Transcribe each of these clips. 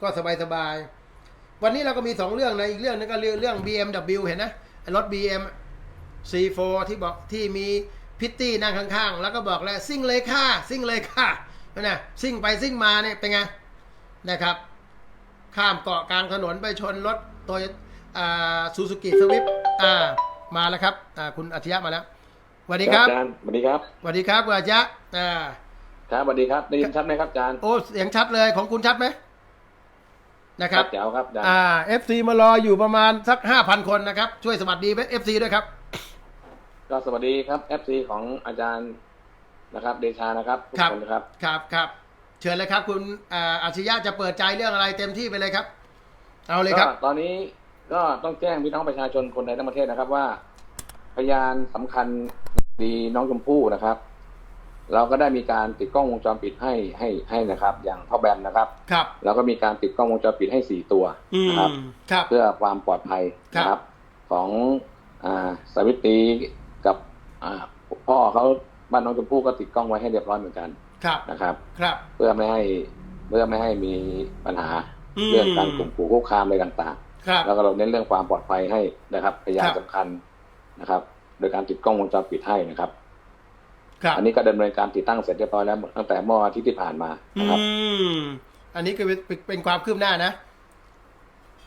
ก็สบายสบายๆวันนี้เราก็มีสองเรื่องนะอีกเรื่องนึงก็เรื่องเรื่อง BMW เห็นนะไอ้รถ BM C4 ที่บอกที่มีพิตตี้นั่งข้างๆ แล้วก็บอกแล้วซิ่งเลยค่ะซิ่งเลยค่ะนั่นนะซิ่งไปซิ่งมาเนี่ยเป็นไงนะครับ ข้ามเกาะกลางถนนไปชนรถโตโยซูซูกิสวิฟอ่ามาแล้วครับอ่าคุณอาทิยะมาแล้วสวัสดีครับอาจารย์สวัสดีครับสวัสดีครับคุณอาทิยะอ่าครับสวัสดีครับได้ยินชัดไหมครับอาจารย์โอ้เสียงชัดเลยของคุณชัดไหม นะครับแจ๋วครับอาจารย์อ่าเอฟซีมารออยู่ประมาณสักห้าพันคนนะครับ ช่วยสวัสดีเอฟซีด้วยครับ ก็สวัสดีครับ FC ของอาจารย์นะครับ เดชานะครับทุกครับคนนะครับ ครับครับเชิญเลยครับ คุณอ่าอาชิยะจะเปิดใจเรื่องอะไรเต็มที่ไปเลยครับ เอาเลยครับก็ตอนนี้ก็ต้องแจ้งพี่น้องประชาชนคนในทั้งประเทศนะครับว่า พยานสำคัญดีน้องชมพู่นะครับ เราก็ได้มีการติดกล้องวงจรปิดให้ให้ให้นะครับ อย่างพ่อแบมนะครับครับแล้วก็มีการติดกล้องวงจรปิดให้สี่ตัวอืมนะครับครับ เพื่อความปลอดภัยนะคครัรับบของอ่าสาวิตรีกับอ่าพ่อเขาบ้านน้องชมพู่ก็ติดกล้องไว้ให้เรียบร้อยเหมือนกันครับนะครับ ครับ เพื่อไม่ให้เพื่อไม่ให้มีปัญหาอืมเรื่องการข่มขู่คุกคามอะไรต่างครับๆแล้วก็เราเน้นเรื่องความปลอดภัยให้นะครับพยานครับสำคัญนะครับ โดยการติดกล้องวงจรปิดให้นะครับครับ อันนี้ก็ดำเนินการติดตั้งเสร็จเรียบร้อยแล้วตั้งแต่เมื่ออาทิตย์ที่ผ่านมาอืนะครับมอันนี้คือเป็นเป็นความคืบหน้านะ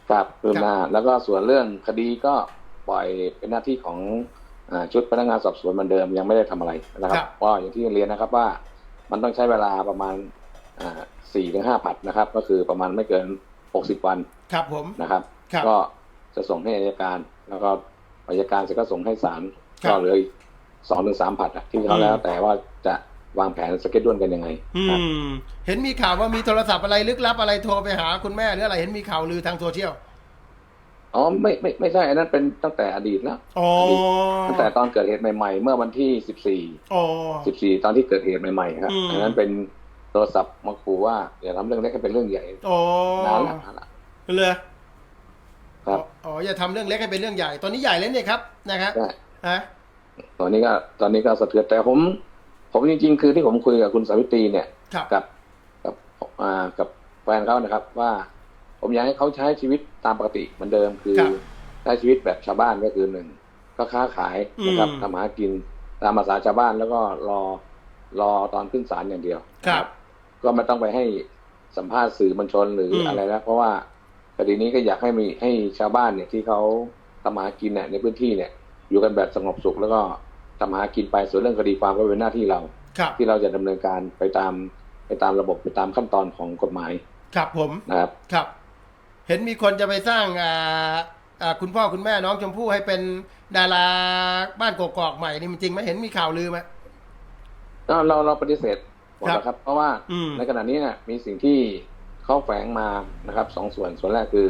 ครับเพิ่มหน้า แล้วก็ส่วนเรื่องคดีก็ปล่อยเป็นหน้าที่ของอาชุดพนักงานสอบสวนเหมือนเดิมยังไม่ได้ทำอะไรนะคครัรับบเพราะอย่างที่เรียนนะครับว่ามันต้องใช้เวลาประมาณสี่ถึงห้าผัดนะครับ ก็คือประมาณไม่เกินหกสิบวันครับผมนะครับครับก็จะส่งให้อายการ แล้วก็อายการเสร็จก็ส่งให้ศาลครับก็เหลืออีก สองถึงสามผัดอะที่เขาอืมแล้วแต่ว่าจะวางแผนสเก็ตด้วนกันยังไงอืครับมเห็นมีข่าวว่ามีโทรศัพท์อะไรลึกลับอะไรโทรไปหาคุณแม่หรืออะไรเห็นมีข่าวลือทางโซเชียลอ๋อไม่ไม่ไม่ใช่อันนั้นเป็นตั้งแต่อดีตแล้วอ๋อตั้งแต่ตอนเกิดเหตุใหม่ๆ เมื่อวันที่สิบสี่อ๋อสิบสี่ตอนที่เกิดเหตุใหม่ๆครับอืมอันนั้นเป็นโทรศัพท์มาขู่ว่าอย่าทำเรื่องเล็กให้เป็นเรื่องใหญ่อ๋อนานละนานละเลยครับอ๋ออย่าทำเรื่องเล็กให้เป็นเรื่องใหญ่ ตอนนี้ใหญ่แล้วเนี่ยครับนะครับใช่ฮะ ตอนนี้ก็ตอนนี้ก็สะเทือนแต่ผม ผมจริง ๆ คือที่ผมคุยกับคุณสาวิตรีเนี่ยครับกับกับอ่ากับแฟนเขานะครับ ว่าผมอยากให้เขาใช้ชีวิตตามปกติเหมือนเดิมคือครับใช้ชีวิตแบบชาวบ้านก็คือหนึ่งก็ค้าขายนะครับอืมทำหากินตามภาษาชาวบ้านแล้วก็รอรอตอนขึ้นศาลอย่างเดียวครับ ก็ไม่ต้องไปให้สัมภาษณ์สื่อมวลชนหรืออมอะไรนะเพราะว่าคดีนี้ก็อยากให้มีให้ชาวบ้านเนี่ยที่เขาทำหากินเนี่ยในพื้นที่เนี่ย อยู่กันแบบสงบสุข แล้วก็ทำหากินไปส่วนเรื่องคดีความก็เป็นหน้าที่เราครับที่เราจะดำเนินการไปตามไปตามระบบไปตามขั้นตอนของกฎหมาย ครับผมนะครับครับ เห็นมีคนจะไปสร้างอ่าอ่าคุณพ่อคุณแม่น้องชมพู่ให้เป็นดาราบ้านกกอกใหม่นี่มันจริงไหมเห็นมีข่าวลือไหมก็เราเราปฏิเสธหมดครับแล้วครับ เพราะว่าอืมในขณะนี้เนี่ยมีสิ่งที่เขาแฝงมานะครับสองส่วนส่วนแรกคือ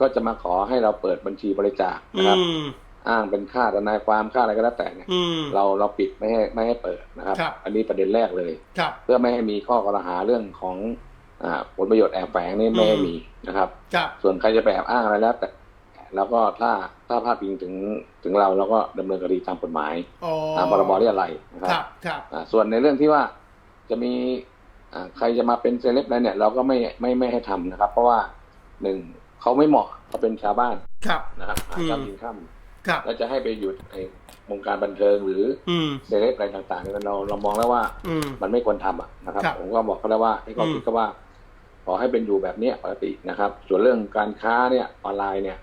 ก็จะมาขอให้เราเปิดบัญชีบริจาคอืนะครับม อ้างเป็นค่าทนายความค่าอะไรก็แล้วแต่เนี่ยอืมเราเราปิดไม่ให้ไม่ให้เปิดนะครับครับอันนี้ประเด็นแรกเลยครับเพื่อไม่ให้มีข้อกล่าวหาเรื่องของอ่าผลประโยชน์แอบแฝงนี่ไม่ให้อืมมีนะครับครับ ส่วนใครจะไปแอบอ้างอะไรแล้วแต่แล้วก็ถ้าถ้าพาดพิงถึงถึงเราเราก็ดำเนินคดีตามกฎหมายอ๋อตามพรบเรียอะไรยนะคครัรับบครับอ่าส่วนในเรื่องที่ว่าจะมีอ่าใครจะมาเป็นเซเลบอะไรเนี่ย เราก็ไม่ไม่ไม่ให้ทำนะครับ เพราะว่าหนึ่งเขาไม่เหมาะเขาเป็นชาวบ้านครับนะครับหาอืมเช้ากินข้ามครับ แล้วจะให้ไปอยู่ในวงการบันเทิงหรืออืมเซเลบอะไรต่างๆเนี่ยเราเรามองแล้วว่าอืมมันไม่ควรทำอะนะครับครับ ผมก็บอกเขาแล้วว่าให้เขาอืมคิดก็ว่า ขอให้เป็นอยู่แบบเนี้ยปกตินะครับ ส่วนเรื่องการค้าเนี่ยออนไลน์เนี่ย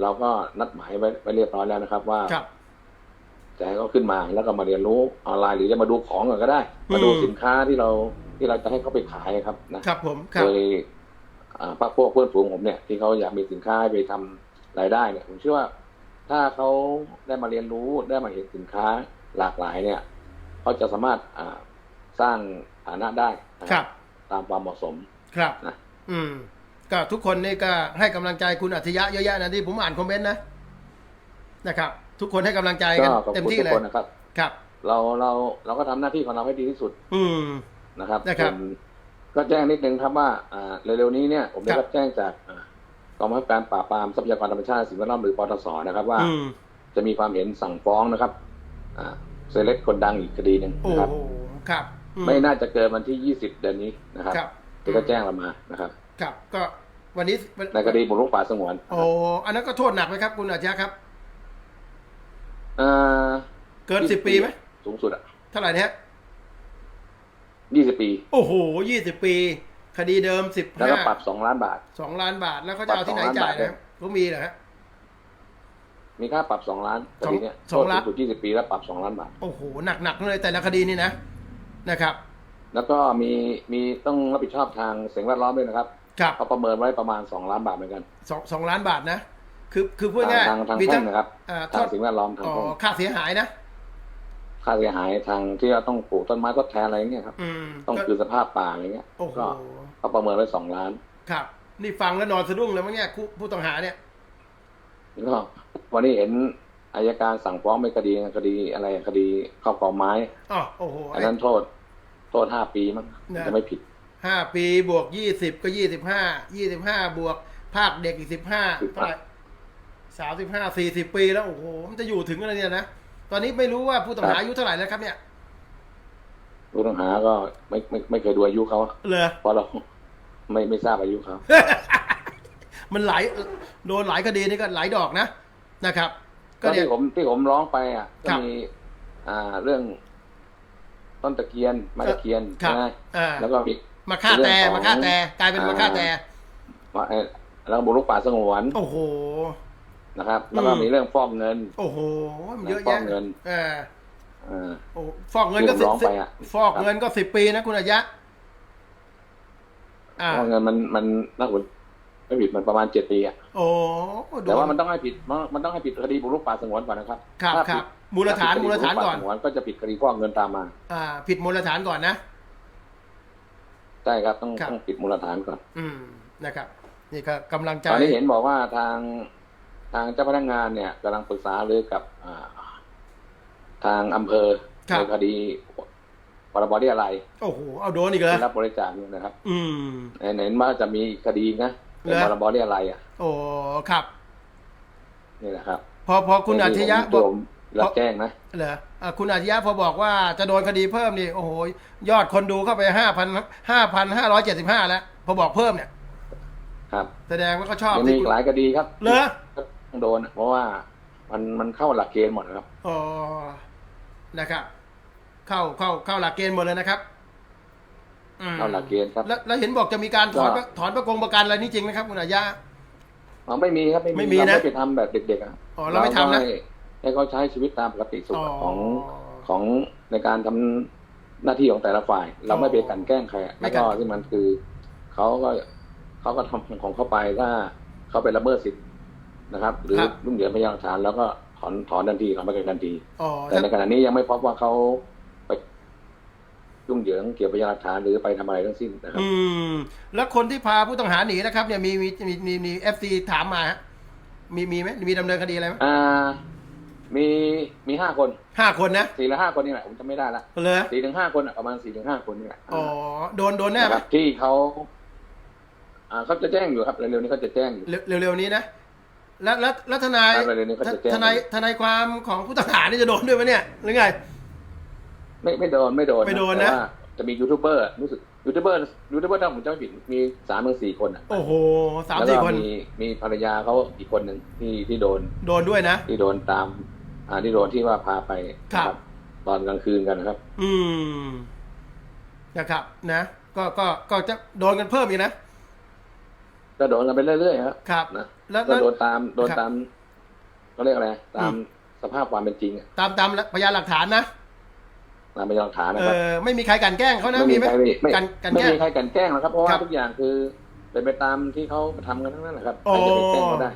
เราก็นัดหมายไว้ไว้เรียบร้อยแล้วนะครับว่าครับจะให้เขาขึ้นมาแล้วก็มาเรียนรู้ออนไลน์หรือจะมาดูของก่อนก็ได้อืมมาดูสินค้าที่เราที่เราจะให้เขาไปขายครับนะครับผมครัโดบยอ่าพวกพวกเพื่อนฝูงผมเนี่ยที่เขาอยากมีสินค้าให้ไปทำรายได้เนี่ยผมเชื่อว่า ถ้าเขาได้มาเรียนรู้ได้มาเห็นสินค้าหลากหลายเนี่ยเขาจะสามารถอ่าสร้างฐานะได้นะคครัรับบตามความเหมาะสมครับนะอืม ก็ทุกคนนี่ก็ให้กำลังใจคุณอัจฉริยะเยอะแยะนะที่ผมอ่านคอมเมนต์นะนะครับ ทุกคนให้กำลังใจก็กันขอบเต็มคุณที่ทุกเลยคนนะครับครับ เราเราเราก็ทำหน้าที่ของเราให้ดีที่สุด อืมนะครับนะครับส่วนก็แจ้งนิดนึงครับว่าอ่าเร็วๆนี้เนี่ย ผมได้ครับรับแจ้งจากอ่า กองบังคับการปราบปรามทรัพยากรธรรมชาติและสิ่งแวดล้อมหรือปตสนะครับว่าอืมจะมีความเห็นสั่งฟ้องนะครับอ่าเซเลบคนดังอีกคดีหนึ่งโอ้นะครับโหครับอืไม่น่าจะเกินวันที่20เดือนนี้นะครับครับที่เขาแจ้งเรามานะครับ ครับก็วันนี้ในคดีบุกรุกป่าสงวนโอ้อันนั้นก็โทษหนักไหมครับ คุณอาชญะครับอ่าเกินสิบปีไหมสูงสุดอะเท่าไหร่นะฮะยี่สิบปี โอ้โหยี่สิบปี คดีเดิมสิบแล้วห้าก็ปรับสองล้านบาทสองล้านบาทแล้วเขาจะเอาที่ไหนปรับสองล้านจ่ายบาทด้วยนะครับเขามีเหรอฮะมีค่าปรับสองล้านคดีเนี้ยสองล้านโทษสูงสุดยี่สิบปีแล้วปรับสองล้านบาทโอ้โหหนักหนักๆเลยแต่ละคดีนี่นะนะครับ แล้วก็มีมีต้องรับผิดชอบทางสิ่งแวดล้อมด้วยนะครับครับเขาประเมินไว้ประมาณสองล้านบาทเหมือนกันสองสองล้านบาทนะคือคือพูดง่ายทางทางมีแพ่ทั้งงนะครับอ่าโททางษสิ่งแวดล้อมทางอ๋อแพ่งค่าเสียหายนะ ค่าเสียหายทางที่เราต้องปลูกต้นไม้ทดแทนอะไรเงี้ยครับอืมต้องก็คืนสภาพป่าอะไรเงี้ยโอ้โหก็เขาประเมินไว้สองล้าน ครับ นี่ฟังแล้วนอนสะดุ้งเลยมั้งเนี่ยผู้ผู้ต้องหาเนี่ยแล้วก็วันนี้เห็นอายการสั่งฟ้องเป็นคดีคดีอะไรคดีครอบครองไม้อ๋อโอ้โหอันนั้นโทษ โทษห้าปีมั้งนะจะไม่ผิดห้าปีบวกยี่สิบก็ยี่สิบห้ายี่สิบห้าบวก ภาคเด็กอีกสิบห้าสิบเท่าไหร่สามสิบห้าสี่สิบปีแล้วโอ้โหมันจะอยู่ถึงอะไรเนี่ยนะต อนนี้ไม่รู้ว่าผู้ต้องหาอายุเท่าไหร่แล้วครับเนี่ยผู้ต้องหาก็ไม่ไม่ไม่เคยดูอายุเขาอะเหรอเพราะเราไม่ไม่ทราบอายุเขามันหลายโดนหลายคดีนี่ก็หลายดอกนะนะครับ ก็ก็เนี่ยที่ผมที่ผมร้องไปอะก็ครับมีอ่าเรื่อง ต้นตะเคียนไม้ตะเคียนครับใช่ไหมอ่าแล้วก็มีมาฆ่าแต่เรื่องของมาฆ่าแต่กลายเป็นมาฆ่าแต่ว่าเอ่อแล้วก็บุกรุกป่าสงวนโอ้โห นะครับ แล้วก็อืมมีเรื่องฟอกเงิน โอ้โหมันเยอะฟอแยะกเงินเอออ่าโอ้ฟอกเงินก็ที่สิผมร้องไปอะฟอกเงินก็สิบปีนะคุณอายะอ่าฟอกเงินมันมันน่าขุนไม่ผิดมันประมาณเจ็ดปีอะโอ้โดแต่ว่ามันต้องให้ผิดมันมันต้องให้ผิดคดีบุกรุกป่าสงวนก่อนนะครับครับถ้าคผิรัดบมูลฐานถ้ผิดมูลฐานก่อนคดีบุรุกป่สงวนก็จะผิดคดีฟอกเงินตามมา อ่า ผิดมูลฐานก่อนนะใช่ครับต้องครับต้องผิดมูลฐานก่อน อืมนะครับ นี่ก็กำลังใจตอนนี้เห็นบอกว่าทาง ทางเจ้าพนักงานเนี่ยกำลังปรึกษาหรือกับอ่าทางอำเภอครับในคดีพรบที่อะไร โอ้โห เอาโดนอีกเลยที่รับบริจาคอยู่นะครับ อืมเห็นเห็นว่าจะมีคดีนะเป็นเหรอพรบที่อะไร อะ โอ้ ครับ นี่แหละครับ พอพอคุณอาชญะบที่อกผมรับแจ้งนะ เหรออะคุณอาชญะพอบอกว่าจะโดนคดีเพิ่มนี่ โอ้โห ยอดคนดูเข้าไปห้าพันห้าพันห้าร้อยเจ็ดสิบห้าแล้ว พอบอกเพิ่มเนี่ย ครับ แสดงว่าเขาชอบยังมีที่อีคุกณหลายคดีครับ เหรอ ต้องโดน เพราะว่ามันมันเข้าหลักเกณฑ์หมดนะครับอ๋อนะครับ เข้าเข้าเข้าหลักเกณฑ์หมดเลยนะครับอืมเข้าหลักเกณฑ์ครับ แล้วแล้วเห็นบอกจะมีการถอนก็ถอนประกงประกันอะไรนี่จริงไหมครับคุณอายะอ๋อไม่มีครับไม่มีนะเราไม่ไปทำแบบเด็กๆอะอ๋อเราไม่ทำนะให้ให้เขาใช้ชีวิตตามปกติสุขอ๋อของของในการทำหน้าที่ของแต่ละฝ่าย เราไม่ไปกลันแกล้งใครอะไม่แล้วกลั่ก็นที่มันคือเขาก็เขาก็ทำของเขาไปถ้าเขาไปละเมิดสิทธิ์ นะครับ หรือรุ่งเหยิงพยานหลักฐานแล้วก็ถอนถอนทันทีถอนประกันทันที อ๋อแต่ในขณะนี้ยังไม่พบว่าเขาไปยุ่งเหยิงเกี่ยวกับพยานหลักฐานหรือไปทำอะไรทั้งสิ้นนะครับ อืม แล้วคนที่พาผู้ต้องหาหนีนะครับ เนี่ยมีมีมีมีมีเอฟซีถามมาฮะมีมีไหมมีดำเนินคดีอะไรไหมอ่า มีมีห้าคนห้าคนนะสี่หรือห้าคนนี่แหละผมจำไม่ได้ละเลยสี่ถึงห้าคนอะประมาณสี่ถึงห้าคนนี่แหละอ๋อโดนโดนแน่นะไหมครับที่เขาอ่าเขาจะแจ้งอยู่ครับเร็วๆนี้เขาจะแจ้งอยู่ เร็วเร็วๆนี้นะ แล้วแล้วแล้วทนายครับเร็วๆนี้เขาจะแจ้งทนายทนายความของผู้ต้องหานี่จะโดนด้วยไหมเนี่ยหรือไง ไม่ไม่โดนไม่โดนไม่โดนนะ แต่ว่าจะมียูทูบเบอร์รู้สึกยูทูบเบอร์ยูทูบเบอร์ถ้าผมจำไม่ผิดมีสามถึงสี่คนอะโอ้โหสามแล้วสี่ก็คนมีมีภรรยาเขาอีกคนหนึ่งที่ที่โดนโดนด้วยนะ ที่โดนตาม อ่าที่โดนที่ว่าพาไปครับนะตอนกลางคืนกันนะครับ อืมนะครับนะ ก็ก็ก็จะโดนกันเพิ่มอีกนะก็โดนกันไปเรื่อยๆครับครับ นะ แล้วก็แล้ว โดนตามโดนครับตามเขาเรียกอะไร ตามอืม สภาพความเป็นจริงอะตามตามพยานหลักฐานนะตามพยานหลักฐานเอนะครับ อไม่มีใครกลันแกล้งเขานะมีไหมใครไม่กันกันไม่แกล้ง มีใครกลันแกล้งหรอกครับ เพราะครัว่าบ ทุกอย่างคือเป็นไปตามที่เขาทำกันทั้งนั้นแหละครับโอ้ใครจะไปแกล้งเขาได้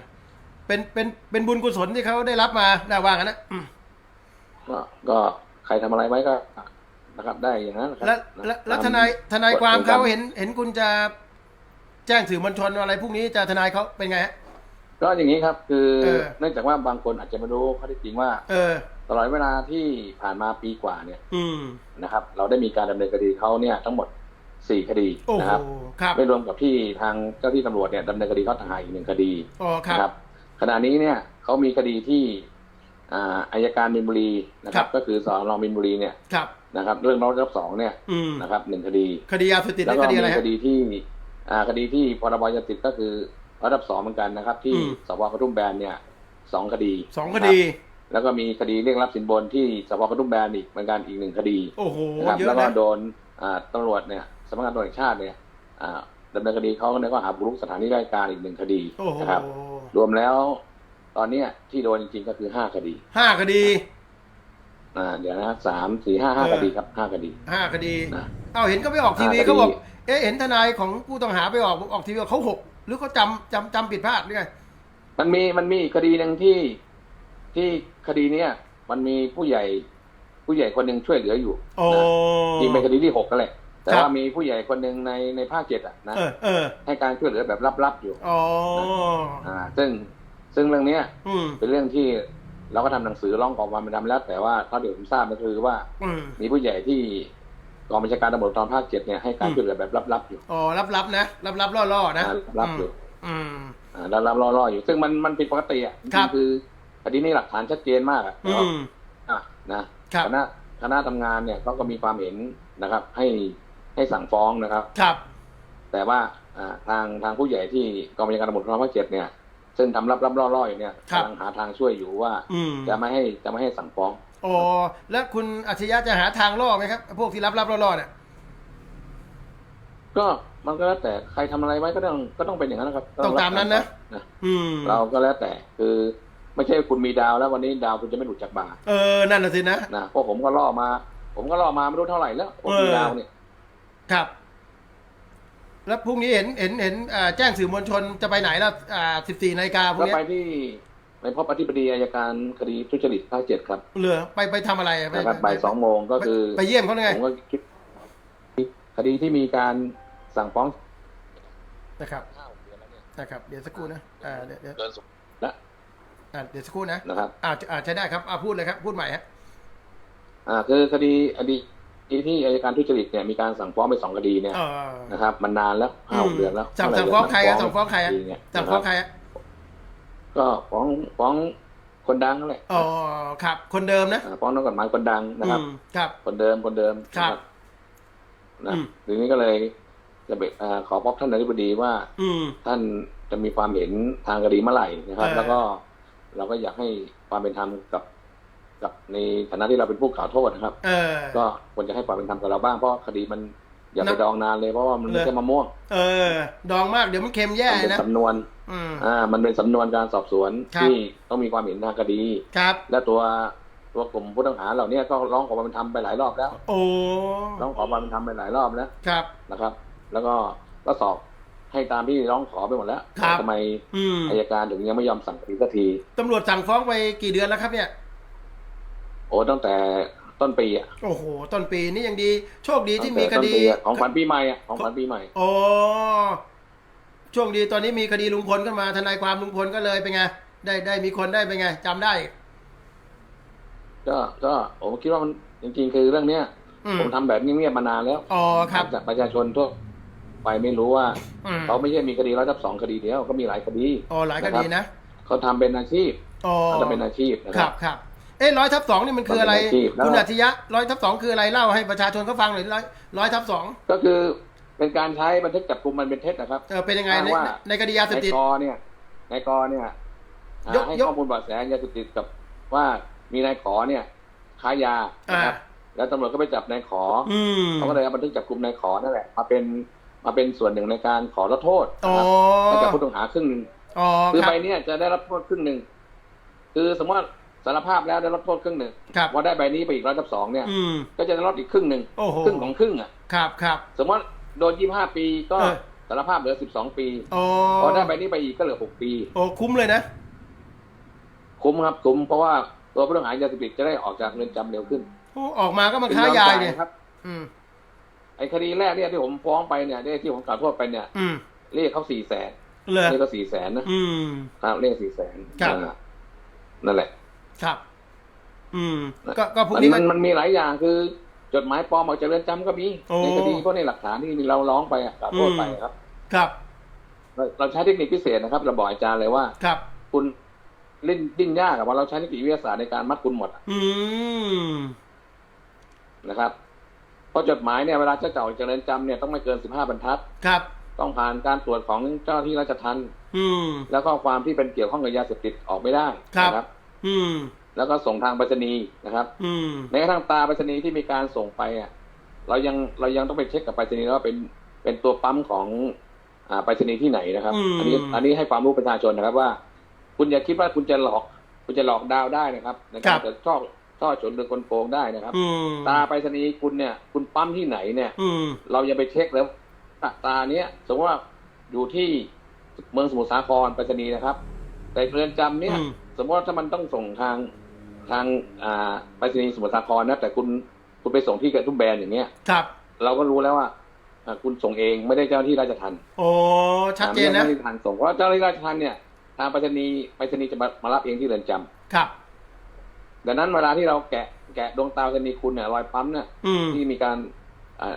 เป็นเป็นเป็นบุญกุศลที่เขาได้รับมาได้ว่ากันนะอืมก็ก็ใครทำอะไรไว้ก็นะครับได้อย่างนั้นนะครับแล้วแล้วแล้วตทนายทนายความเขากฎเห็นเห็นคุณจะแจ้งสื่อมวลชนอะไรพวกนี้จะทนายเขาเป็นไงฮะ ก็อย่างนี้ครับคือเออ เนื่องจากว่าบางคนอาจจะไม่รู้ข้อเท็จจริงว่า เออ ตลอดเวลาที่ผ่านมาปีกว่าเนี่ยอืม นะครับ เราได้มีการดำเนินคดีเขาเนี่ยทั้งหมดสี่คดีโอ้โหนะครับ ครับไม่รวมกับที่ทางเจ้าที่ตำรวจเนี่ยดำเนินคดีเขาต่างหากอีกหนึ่งคดีอ๋อครับ นะครับ ขณะนี้เนี่ยเขามีคดีที่อ่าอายการมินบุรีนะคครัรับ บ ก็คือสอนรมินบุรีเนี่ยครับ นะครับ เรื่องร้องรับสองเนี่ยอืมนะครับหนึ่งคดี คดียาเสพติดแล้วและก็คดีมีอะไรคฮะดีที่อ่าคดีที่พรบยาเสพติดก็คือ ระดับสองเหมือนกันนะครับ ที่อืมสพกระทุ่มแบนเนี่ยสองคดีสองนะครับดี แล้วก็มีคดีเรียกรับสินบนที่สพกระทุ่มแบนอีกเหมือนกันอีกหนึ่งคดีโอ้โหนะครับเยแล้อะวก็นะโดนอ่าตำรวจเนี่ยสำนักงานตำรวจแห่งชาติเนี่ยอ่าดำเนินคดีเขาในข้อหาบุกรุกสถานที่ราชการอีกหนึ่งคดีโอ้โหนะครับ รวมแล้วตอนเนี้ยที่โดนจริงๆก็คือห้าคดีห้าคดีอ่าเดี๋ยวนะสามสี่ห้าห้าเออคดีครับห้าคดีห้าคดีนะเอาเห็นก็ไปออกทีวีห้าคดีเขาบอกเอ๊ะเห็นทนายของผู้ต้องหาไปออกออกทีวีว่าเขาหก หรือเขาจำจำจำผิดพลาดหรือไงมันมีมันมีอีกคดีหนึ่งที่ที่คดีเนี้ยมันมีผู้ใหญ่ ผู้ใหญ่คนหนึ่งช่วยเหลืออยู่โอ้ นะจริงเป็นคดีที่หกก็แหละแต่ครับว่ามีผู้ใหญ่คนหนึ่งในในภาคเจ็ดอะนะเออเออให้การช่วยเหลือแบบลับๆอยู่ อ๋ออ่า ซึ่งซึ่งเรื่องเนี้ย อืมเป็นเรื่องที่เราก็ทำหนังสือร้องขอความเป็นธรรมแล้ว แต่ว่าเท่าที่ผมทราบก็คือว่า อืมมีผู้ใหญ่ที่ กองบัญชาการตำรวจตอนภาคเจ็ดเนี่ยให้การอืมช่วยเหลือแบบลับๆอยู่อ๋อรับรับนะรับรับล่อล่อๆนะอ่ารับอยู่อืมอ่าลับๆล่อๆอยู่ ซึ่งมันมันผิดปกติอะครับคือคดีนี้หลักฐานชัดเจนมากอะอืมอะนะครับคณะคณะทำงานเนี่ยเขาก็มีความเห็นนะครับ ให้ให้สั่งฟ้องนะครับ ครับ แต่ว่าอ่าทางทางผู้ใหญ่ที่กองบัญชาการตำรวจภูธรภาคเจ็ดเนี่ย ซึ่งทำรับรับล่อๆอยู่เนี่ยครับกำลังหาทางช่วยอยู่ว่าอืมจะไม่ให้จะไม่ให้สั่งฟ้องอ๋อแล้วคุณอัจฉริยะจะหาทางล่อไหมครับ พวกที่รับรับล่อล่อเนี่ยก็มันก็แล้วแต่ใครทำอะไรไว้ก็ต้องก็ต้องเป็นอย่างนั้นนะครับ ต้องตามนั้นนะนะอืมเราก็แล้วแต่คือไม่ใช่คุณมีดาวแล้ววันนี้ดาวคุณจะไม่หลุดจากบ่าเออนั่นน่ะสินะนะเพราะผมก็ล่อมา ผมก็ล่อมาไม่รู้เท่าไหร่แล้วผมมีเออดาวเนี่ยครับ แล้วพรุ่งนี้เห็นเห็นเห็นอ่าแจ้งสื่อมวลชนจะไปไหนล่ะอ่าสิบสี่นาฬิกาพรุ่ก็งนี้ไปที่ไปพบอธิบดีอายการคดีทุจริตภาคเจ็ดครับเหลือไปไปทำอะไรอะไปนะครับไปบ่ายสองโมงก็คือ ไปเยี่ยมเขาไงผมก็คิดคดีที่มีการสั่งฟ้องนะครับนะครับเดี๋ยวสักครู่นะอ่าเดี๋ยวเดี๋ยวเกินสมและอ่าเดี๋ยวสักครู่นะนะครับอ่าอ่าใช้ได้ครับอ่าพูดเลยครับพูดใหม่ฮะ อ่าคือคดีอดีต ที่อายการทุจริตเนี่ยมีการสั่งฟ้องไปสองคดีเนี่ยเออนะครับมันนานแล้วห้าหกเดือนแล้วสั่งเท่าไหสั่งฟ้องใครอะเดืนสั่งฟ้องใครอะดีเนี่ยสั่งฟ้องนะใครครับอะก็ฟ้องฟ้องคนดังนั่นแหละอ๋อครับ คนเดิมนะอ่าฟ้องนักกฎหมายคนดังนะครับอืมครับ คนเดิมคนเดิมครับนะอืมทีนี้ก็เลยจะไปอ่าขอพบท่านอธิบดีว่า อืมท่านจะมีความเห็นทางคดีเมื่อไหร่นะครับเออแล้วก็เราก็อยากให้ความเป็นธรรมกับ กับในฐานะที่เราเป็นผู้กล่าวโทษนะครับเออก็ควรจะให้ความเป็นธรรมกับเราบ้างเพราะคดีมันอย่าไปนะดองนานเลยเพราะว่ามันไม่เลยใช่มะม่วงเออ ดองมากเดี๋ยวมันเค็มแย่มันเป็นนะสำนวนอืมอ่า มันเป็นสำนวนการสอบสวนครับที่ต้องมีความเห็นทางคดีครับ และตัวตัวกลุ่มผู้ต้องหาเหล่านี้ก็ร้องขอความเป็นธรรมไปหลายรอบแล้วโอ้ร้องขอความเป็นธรรมไปหลายรอบแล้วครับนะครับ แล้วก็ก็สอบให้ตามที่ร้องขอไปหมดแล้วครับทำไมอืมอายการถึงยังไม่ยอมสั่งคดีสักทีตำรวจสั่งฟ้องไปกี่เดือนแล้วครับเนี่ย โอ้ตั้งแต่ต้นปีอะโอ้โหต้นปีนี้ยังดี โชคดีที่มีคตั้งแต่ต้นดีปีอะของขวัญปีใหม่อะของขวัญปีใหม่โอ้โชคดีตอนนี้มีคดีลุงพลขึ้นมาทนายความลุงพลก็เลยเป็นไงได้ได้มีคนได้เป็นไงจำได้ ก็ก็ผมคิดว่ามันจริงๆ คือเรื่องเนี้ยอืมผมทำแบบเงียบๆมานานแล้วอ๋อครับจากประชาชนทั่วไปไม่รู้ว่าอืมเขาไม่ใช่มีคดีร้อยทับสองคดีเดียวก็มีหลายคดีอ๋อหลายคดีนะเขาทำเป็นอาชีพอ๋อเขาทำเป็นอาชีพนะคครัรับบครับ เอ้ร้อยทับสองนี่มันคืออะไรมันเป็นอาชีพแล้วคุณอัจฉริยะร้อยทับสองคืออะไรเล่าให้ประชาชนเขาฟังหน่อยร้อยร้อยทับสองก็คือเป็นการใช้บันทึกจับกลุ่มมันเป็นเท็จนะครับเออเป็นยังไงในอ้างว่าในคดียาเสพนายติดกอเนี่ยนายกอเนี่ยอ่ายกให้ยกข้อมูลเบาะแสยาเสพติดกับว่ามีนายขอเนี่ยค้ายานะครับอ่าแล้วตำรวจก็ไปจับนายขอออืมเขาก็เลยเอาบันทึกจับกลุ่มนายขอนั่นแหละมาเป็นมาเป็นส่วนหนึ่งในการขอรับโทษอ๋อนะครับให้กับผู้ต้องหาครึ่งหนึ่งอ๋อคือครับใบเนี้ยจะได้รับโทษครึ่งหนึ่งคือสมมติว่า สารภาพแล้วได้รับโทษครึ่งหนึ่งครับพอได้ใบนี้ไปอีกร้อยทับสองเนี่ย อืม ก็จะได้ลดอีกครึ่งหนึ่งโอ้โห ครึ่งของครึ่งอะ ครับครับสมมติโดนยี่ห้าปีก็เออสารภาพเหลือสิบสองปีอ๋อพอได้ใบนี้ไปอีกก็เหลือหกปี โอ้คุ้มเลยนะ คุ้มครับคุ้มเพราะว่าตัวผู้ต้องหายาเสพติดจะได้ออกจากเรือนจำเร็วขึ้นโอ้ออกมาก็มาค้ายาเนี่ยครับ อืม ไอ้คดีแรกเนี่ยที่ผมฟ้องไปเนี่ยที่ผมกล่าวโทษไปเนี่ย อืมเรียกเขาสี่แสนเลยเรียกเขาสี่แสนนะอืม ครับเรียกสี่แสนครับ นั่นแหละ ครับ อืม ก็ก็พรุ่งมันนี้มัก็นมันมีหลายอย่างคือ จดหมายปลอมออกจากเรือนจำก็มีโอ้ในคดีพวกในหลักฐานที่เราร้องไปอะกล่าวโทษไปครับ ครับเราเราใช้เทคนิคพิเศษนะครับ เราบอกอาจารย์เลยว่า ครับ คุณเล่นดิ้นยากอะว่าเราใช้นิติวิทยาศาสตร์ในการมัดคุณหมดอะอืมนะครับเพราะจดหมายเนี่ยเวลาจะเก่าจากเรือนจำเนี่ยต้องไม่เกินสิบห้าบรรทัด ครับ ต้องผ่านการตรวจของเจ้าหน้าที่ราชทัณฑ์อืมแล้วก็ความที่เป็นเกี่ยวข้องกับยาเสพติดออกไม่ได้ครับนะครับ อืม แล้วก็ส่งทางไปรษณีย์นะครับ อืมแม้กระทั่งตราไปรษณีย์ที่มีการส่งไปอะ เรายังเรายังต้องไปเช็คกับไปรษณีย์ว่าเป็นเป็นตัวปั๊มของอ่าไปรษณีย์ที่ไหนนะครับ อันี้ อันนี้ให้ความรู้ประชาชนนะครับว่า คุณอย่าคิดว่าคุณจะหลอก คุณจะหลอกดาวได้นะครับในการจะช่อช่อฉนหรือกลโกงได้นะครับอืมตราไปรษณีย์คุณเนี่ย คุณปั๊มที่ไหนเนี่ยอืมเราอย่าไปเช็คแล้วว่าตราเนี้ยสมมติว่าอยู่ที่เมืองสมุทรสาครไปรษณีย์นะครับ แต่เรือนจำเนี่ยอืม สมมติว่าถ้ามันต้องส่งทางทางอ่าไปรษณีย์สมุทรสาครนะ แต่คุณคุณไปส่งที่กระทุ่มแบนอย่างเงี้ย ครับ เราก็รู้แล้วว่าอ่าคุณส่งเองไม่ได้เจ้าหน้าที่ราชทัณฑ์โอ้ชัดเจนอ่านะไม่ใช่เจ้าหน้าที่ราชทัณฑ์ส่งเพราะเจ้าหน้าที่ราชทัณฑ์เนี่ยทางไปรษณีย์ไปรษณีย์จะมามารับเองที่เรือนจำครับ ดังนั้นเวลาที่เราแกะแกะดวงตาไปรษณีย์คุณเนี่ยรอยปั๊มเนี่ยอืม ที่มีการอ่า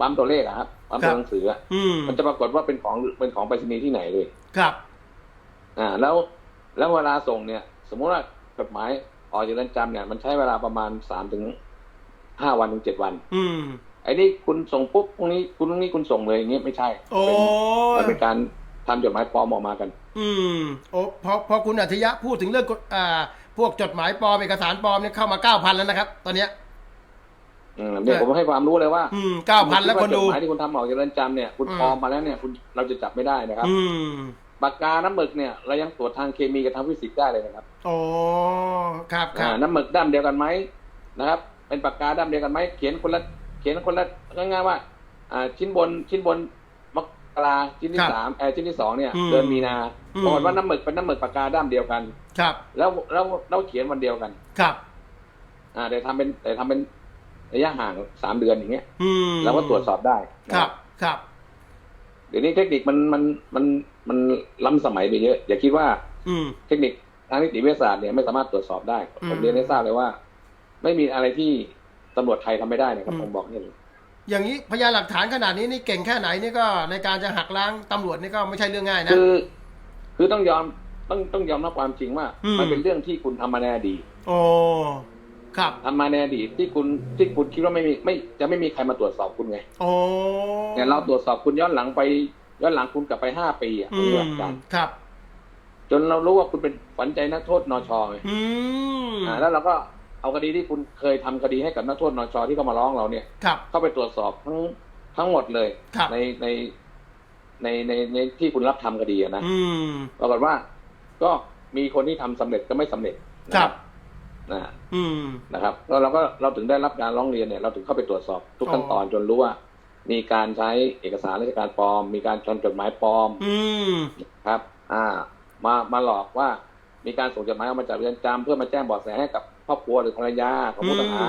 ปั๊มตัวเลขอะครับปั๊มครัตัวบหนังสืออะอืมมันจะปรากฏว่าเป็นของเป็นของไปรษณีย์ที่ไหนเลย ครับ อ่าแล้ว แล้วเวลาส่งเนี่ย สมมุติว่าจดหมายออกจากเรือนจำเนี่ย มันใช้เวลาประมาณสามถึงห้าวันถึงเจ็ดวัน อืมไอ้นี่คุณส่งปุ๊บพรุ่งนี้คุณพรุ่งนี้คุณส่งเลยอย่างเงี้ยไม่ใช่โอ้เป็นมันเป็นการทำจดหมายปลอมออกมากัน อืมโอ้พอพอคุณอัธยะพูดถึงเรื่องกฎอ่า พวกจดหมายปลอมเอกสารปลอมเนี่ยเข้ามาเก้าพันแล้วนะครับ ตอนเนี้ยอืมเนี่ยผมให้ความรู้เลยว่า อืมเก้าพันแล้วคนดูจดหมายที่คุณทำออกจากเรือนจำเนี่ยคุณอืมปลอมมาแล้วเนี่ยคุณเราจะจับไม่ได้นะครับ อืม ปากกาน้ำหมึกเนี่ยเรายังตรวจทางเคมีกับทางฟิสิกส์ได้เลยนะครับโอ้ครับคอ่ารับน้ำหมึกด้ามเดียวกันไหมนะครับ เป็นปากกาด้ามเดียวกันไหมเขียนคนละเขียนคนละง่ายๆว่า อ่า ชิ้นบนชิ้นบนมกราชิ้นที่สามเออชิ้นที่สองเนี่ยเดือนมีนาปรากฏว่าน้ำหมึกเป็นน้ำหมึกปากกาด้ามเดียวกัน ครับ แล้วแล้วแล้วเขียนวันเดียวกัน ครับ อ่าแต่ทำเป็นแต่ทำเป็นระยะห่างสามเดือนอย่างเงี้ยอืมเราก็ตรวจสอบได้นะครับ ครับ เดี๋ยวนี้เทคนิคมันมันมัน มันล้ำสมัยไปเยอะ อย่าคิดว่า อืมเทคนิคทางนิติวิทยาศาสตร์เนี่ยไม่สามารถตรวจสอบได้อืมผมเรียนให้ทราบเลยว่า ไม่มีอะไรที่ตำรวจไทยทำไม่ได้นะครับอืมผมบอกนี่เลยอย่างนี้พยานหลักฐานขนาดนี้นี่เก่งแค่ไหนนี่ก็ในการจะหักล้างตำรวจนี่ก็ไม่ใช่เรื่องง่ายนะคือคือต้องยอมต้องต้องยอมรับความจริงว่าอืมมันเป็นเรื่องที่คุณทำมาในอดีตโอ้ครับทำมาในอดีตที่คุณที่คุณคิดว่าไม่มีไม่จะไม่มีใครมาตรวจสอบคุณไงโอ้เนี่ยเราตรวจสอบคุณย้อนหลังไป ย้อนหลังคุณกลับไปห้าปีอะอืมีมหลักการครับ จนเรารู้ว่าคุณเป็นฝันใจนักโทษนชไงอืมอ่า แล้วเราก็เอาคดีที่คุณเคยทำคดีให้กับนักโทษนชที่เขามาร้องเราเนี่ยครับเข้าไปตรวจสอบทั้งทั้งหมดเลยครับในในในในในที่คุณรับทำคดีอะนะอืมปรากฏว่าก็มีคนที่ทำสำเร็จก็ไม่สำเร็จนะครับนะอืมนะครับแล้วเราก็เราถึงได้รับการร้องเรียนเนี่ย เราถึงเข้าไปตรวจสอบทุกขั้นตอนจนรู้ว่า มีการใช้เอกสารราชการปลอม มีการชนจดหมายปลอม อืมครับ อ่า มามาหลอกว่ามีการส่งจดหมายออกมาจากเรือนจำเพื่อมาแจ้งเบาะแสให้กับครอบครัวหรือภรรยาของผู้ต้องหา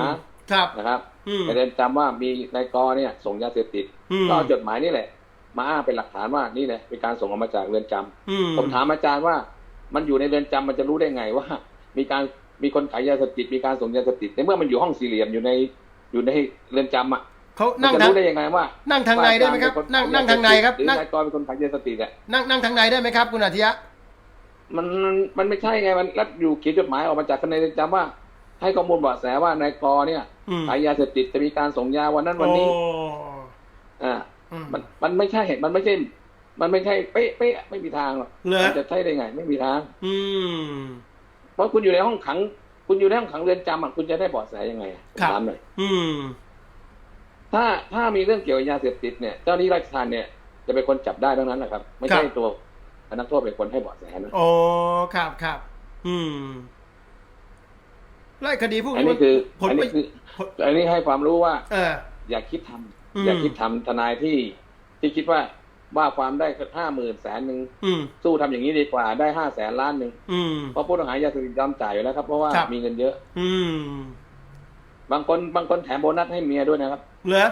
ครับนะครับอืมในเรือนจำว่ามีนายกอเนี่ย ส่งยาเสพติดอืมก็เอาจดหมายนี่แหละ มาอ้างเป็นหลักฐานว่านี่แหละเป็นการส่งออกมาจากเรือนจำอืมผมถามอาจารย์ว่า มันอยู่ในเรือนจำมันจะรู้ได้ไงว่า มีการมีคนขายยาเสพติดมีการส่งยาเสพติดในเมื่อมันอยู่ห้องสี่เหลี่ยมอยู่ในอยู่ในเรือนจำอะ เขามันั่งจะทางรู้ได้ยังไงว่านั่งทางในได้ไหมครับว่อจนั่งเป็นั่งทางในครับ หรือนั่งนายกรเป็นคนขายยาเสพติดอะนั่งนั่งทางในได้ไหมครับคุณอาทิยะ มันมันมันไม่ใช่ไงมันรัดอยู่เขียนจดหมายออกมาจากข้างในเรือนจำว่า ให้ข้อมูลเบาะแสว่านายกรเนี่ยอืม ขายยาเสพติดจะมีการส่งยาวันนั้นวันนี้ โอ้อ่า อืม มันมันไม่ใช่มันไม่ใช่ มันไม่ใช่เป๊ะเป๊ะไม่มีทางหรอกเหรอ มันจะใช่ได้ไง ไม่มีทาง อืม เพราะคุณอยู่ในห้องขัง คุณอยู่ในห้องขังเรือนจำอะคุณจะได้เบาะแสยังไงอะผมครับ ถามหน่อยอืม ถ้าถ้ามีเรื่องเกี่ยวกับยาเสพติดเนี่ยเจ้าหน้าที่ราชทัณฑ์เนี่ยจะเป็นคนจับได้เท่านั้นแหละครับ ไม่ใช่ครับตัวนักโทษเป็นคนให้เบาะแสนะโอ้ครับครับอืมไล่คดีพวกอันนี้นี้คือผลอันไปนี้คืออันนี้ให้ความรู้ว่า เออ อย่าคิดทำอืมอย่าคิดทำทนายที่ที่คิดว่าว่าความได้ห้าหมื่นแสนหนึ่งอืมสู้ทำอย่างนี้ดีกว่าได้ห้าแสนล้านหนึ่งอืมเพราะผู้ต้องหายาเสพติดยอมจ่ายอยู่แล้วครับ เพราะว่าครับมีเงินเยอะ อืม บางคนบางคนแถมโบนัสให้เมียด้วยนะครับเหรอ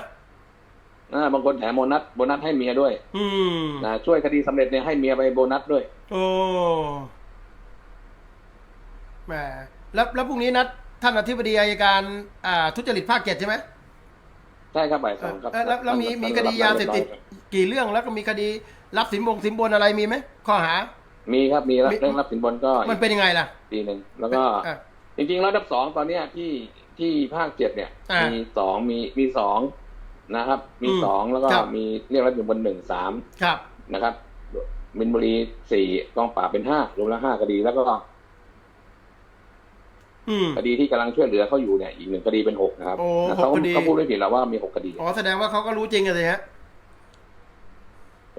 อ่าบางคนแถมโบนัสโบนัสให้เมียด้วย อืมนะช่วยคดีสำเร็จเนี่ยให้เมียไปโบนัสด้วย โอ้แหมแล้วแล้วพรุ่งนี้นัดท่านอธิบดีอายการอ่าทุจริตภาคเจ็ดใช่ไหมใช่ครับบ่ายสองครับเออแล้วแล้วมีมีคดียาเสพติดครับกี่เรื่องแล้วก็มีคดีรับสินบงสินบนอะไรมีไหมข้อหา มีครับมีรับมีเรื่องรับสินบนก็ มันเป็นยังไงล่ะปีหนึ่งแล้วก็เออจริงๆแล้วดับสองตอนเนี้ยที่ ที่ภาคเจ็ดเนี่ย อ่ามีมีสองมีมีสองนะครับ มีอืมสองแล้วก็ครับ มีเรียกรับอยู่บนหนึ่งสามครับ นะครับมินบุรีสี่กองปราบเป็นห้ารวมแล้วห้าคดี แล้วก็อืม คดีที่กำลังช่วยเหลือเขาอยู่เนี่ยอีกหนึ่งคดีเป็นหกนะครับโอ้นะเขาหกคดี เขาพูดไม่ผิดหรอกว่ามีหกคดี อ๋อแสดงว่าเขาก็รู้จริงกันสิฮะ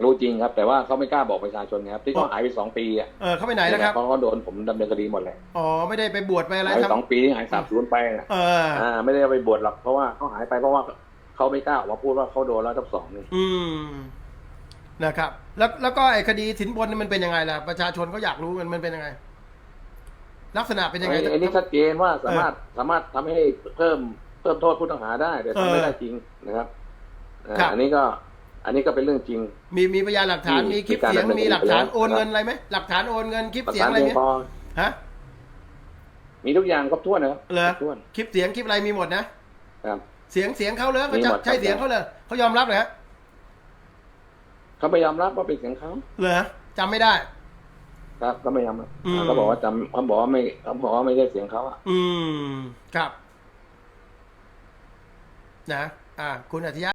รู้จริงครับ แต่ว่าเขาไม่กล้าบอกประชาชนครับที่เขาอ๋อหายไปสองปีอะเออเขาไปไหนนะครับเพราะเขาโดนผมดำเนินคดีหมดเลยอ๋อไม่ได้ไปบวชไปอะไรหายไปทำสองปีที่หายสาบสูญไปนะเอออ่า ไม่ได้เอาไปบวชหรอกเพราะว่าเขาหายไปเพราะว่าเขาไม่กล้าออกมาพูดว่าเขาโดนแล้วทับสองนี่อืมนะครับ แล้วแล้วก็ไอ้คดีสินบนนี่มันเป็นยังไงล่ะประชาชนก็อยากรู้กันมันเป็นยังไง ลักษณะเป็นยังไงไอ้ไอ้นี่ชัดเจนว่าสามารถสามารถทำให้เพิ่มเพิ่มโทษผู้ต้องหาได้แต่ทำไม่ได้จริงนะครับอ่าครับอันนี้ก็ อันนี้ก็เป็นเรื่องจริง มีมีพยานหลักฐานมีมีคลิปมีการเสียงดำเนินมีหลักฐานคดีไปแล้วโอนเงินอะไรไหมหลักฐานโอนเงินคลิปประเสียงสานอะไรเพียงเงี้ยพอฮะมีทุกอย่างครบถ้วนนะครับเหรอครบถ้วนคลิปเสียงคลิปอะไรมีหมดนะครับเสียงเสียงเขาเลยเขามีจะหมดครับใช่เสียงเขาเลยเขายอมรับเลยฮะเขาไม่ยอมรับว่าเป็นเสียงเขาเหรอจำไม่ได้ ครับเขาไม่ยอมรับอืมเขาบอกว่าจำเขาบอกว่าไม่เขาบอกว่าไม่ใช่เสียงเขาอะอืมครับ นะ อ่า คุณอธิยะ